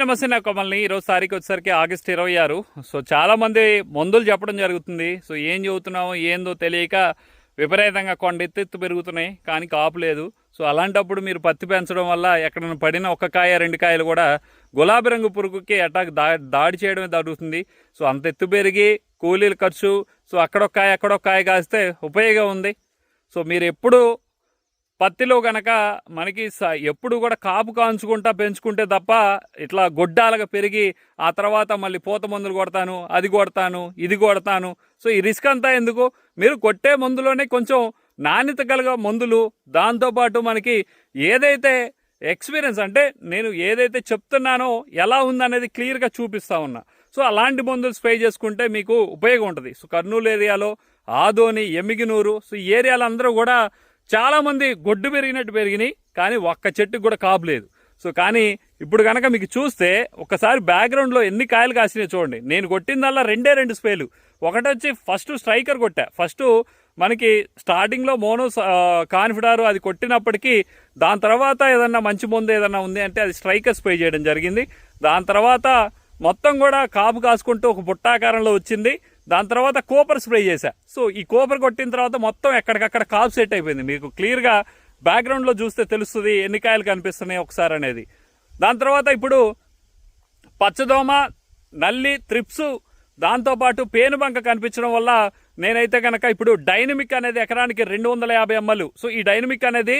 నమస్తే నా కొమ్మల్ని ఈరోజు తారీఖు వచ్చేసరికి ఆగస్ట్ ఇరవై ఆరు. సో చాలామంది మందులు చెప్పడం జరుగుతుంది. సో ఏం చదువుతున్నామో ఏందో తెలియక విపరీతంగా కొండ ఎత్తు ఎత్తు పెరుగుతున్నాయి. కానీ కాపు లేదు. సో అలాంటప్పుడు మీరు పత్తి పెంచడం వల్ల ఎక్కడైనా పడిన ఒక కాయ రెండు కాయలు కూడా గులాబీ రంగు పురుగుకి అటాక్ దా దాడి చేయడమే జరుగుతుంది. సో అంత ఎత్తు పెరిగి కూలీల ఖర్చు సో అక్కడొక్క కాయ అక్కడొక్క కాయ కాస్తే ఉపయోగం ఉంది. సో మీరు ఎప్పుడు పత్తిలో గనక మనకి స- ఎప్పుడు కూడా కాపు కాంచుకుంటా పెంచుకుంటే తప్ప ఇట్లా గొడ్డాలుగా పెరిగి ఆ తర్వాత మళ్ళీ పూత మందులు కొడతాను అది కొడతాను ఇది కొడతాను. సో ఈ రిస్క్ అంతా ఎందుకు? మీరు కొట్టే మందులోనే కొంచెం నాణ్యత కలిగ మందులు దాంతోపాటు మనకి ఏదైతే ఎక్స్పీరియన్స్ అంటే నేను ఏదైతే చెప్తున్నానో ఎలా ఉందనేది క్లియర్గా చూపిస్తా ఉన్నా. సో అలాంటి మందులు స్ప్రే చేసుకుంటే మీకు ఉపయోగం ఉంటుంది. సో కర్నూలు ఏరియాలో ఆదోని ఎమిగినూరు సో ఈ ఏరియాలో అందరూ కూడా చాలామంది గొడ్డు పెరిగినట్టు పెరిగినాయి కానీ ఒక్క చెట్టుకు కూడా కాపు లేదు. సో కానీ ఇప్పుడు కనుక మీకు చూస్తే ఒకసారి బ్యాక్గ్రౌండ్లో ఎన్ని కాయలు కాసినాయి చూడండి. నేను కొట్టిందల్లా రెండే రెండు స్పేలు. ఒకటి వచ్చి ఫస్ట్ స్ట్రైకర్ కొట్టా. ఫస్ట్ మనకి స్టార్టింగ్లో మోనో కాన్ఫిడారు అది కొట్టినప్పటికీ దాని తర్వాత ఏదన్నా మంచి ముందు ఏదన్నా ఉంది అంటే అది స్ట్రైకర్ స్ప్రే చేయడం జరిగింది. దాని తర్వాత మొత్తం కూడా కాపు కాసుకుంటూ ఒక బుట్టాకారంలో వచ్చింది. దాని తర్వాత కోపర్ స్ప్రే చేశా. సో ఈ కోపర్ కొట్టిన తర్వాత మొత్తం ఎక్కడికక్కడ కాపు సెట్ అయిపోయింది. మీకు క్లియర్గా బ్యాక్గ్రౌండ్లో చూస్తే తెలుస్తుంది ఎన్ని కాయలు కనిపిస్తున్నాయి ఒకసారి అనేది. దాని తర్వాత ఇప్పుడు పచ్చదోమ నల్లి త్రిప్స్ దాంతోపాటు పేనుబంక కనిపించడం వల్ల నేనైతే కనుక ఇప్పుడు డైనమిక్ అనేది ఎకరానికి రెండు వందల యాభై ఎంఎల్. సో ఈ డైనమిక్ అనేది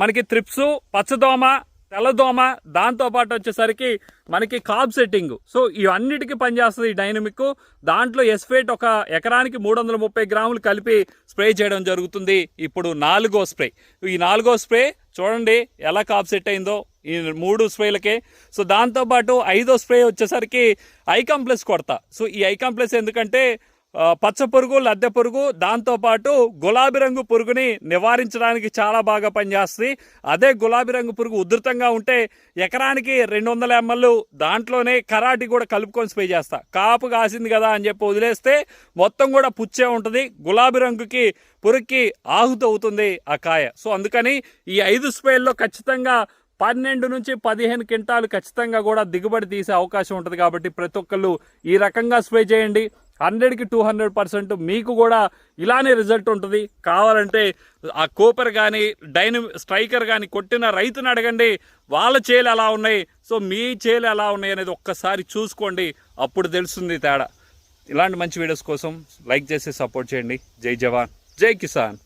మనకి త్రిప్స్ పచ్చదోమ తెల్లదోమ దాంతోపాటు వచ్చేసరికి మనకి కాప్ సెట్టింగ్. సో ఇవన్నిటికీ పనిచేస్తుంది ఈ డైనమిక్. దాంట్లో ఎస్ఫేట్ ఒక ఎకరానికి మూడు వందల ముప్పై గ్రాములు కలిపి స్ప్రే చేయడం జరుగుతుంది. ఇప్పుడు నాలుగో స్ప్రే. ఈ నాలుగో స్ప్రే చూడండి ఎలా కాప్ సెట్ అయిందో. ఈ మూడు స్ప్రేలకే. సో దాంతోపాటు ఐదో స్ప్రే వచ్చేసరికి ఐకాంప్లెస్ కొడతా. సో ఈ ఐకాంప్లెస్ ఎందుకంటే పచ్చ పురుగు లద్దె పురుగు దాంతోపాటు గులాబీ రంగు పురుగుని నివారించడానికి చాలా బాగా పనిచేస్తుంది. అదే గులాబీ రంగు పురుగు ఉధృతంగా ఉంటే ఎకరానికి రెండు వందల ఎంఎల్ దాంట్లోనే కరాటి కూడా కలుపుకొని స్ప్రే చేస్తా. కాపు కాసింది కదా అని చెప్పి వదిలేస్తే మొత్తం కూడా పుచ్చే ఉంటుంది. గులాబీ రంగుకి పురుగుకి ఆహుతి అవుతుంది ఆ కాయ. సో అందుకని ఈ ఐదు స్ప్రేల్లో ఖచ్చితంగా పన్నెండు నుంచి పదిహేను క్వింటాలు ఖచ్చితంగా కూడా దిగుబడి తీసే అవకాశం ఉంటుంది కాబట్టి ప్రతి ఒక్కళ్ళు ఈ రకంగా స్ప్రే చేయండి. హండ్రెడ్కి టూ హండ్రెడ్ పర్సెంట్ మీకు కూడా ఇలానే రిజల్ట్ ఉంటుంది. కావాలంటే ఆ కోపర్ కానీ డైన స్ట్రైకర్ కానీ కొట్టిన రైతుని అడగండి. వాళ్ళ చేలు ఎలా ఉన్నాయి? సో మీ చేలు ఎలా ఉన్నాయి అనేది ఒక్కసారి చూసుకోండి. అప్పుడు తెలుస్తుంది తేడా. ఇలాంటి మంచి వీడియోస్ కోసం లైక్ చేసి సపోర్ట్ చేయండి. జై జవాన్. జై కిసాన్.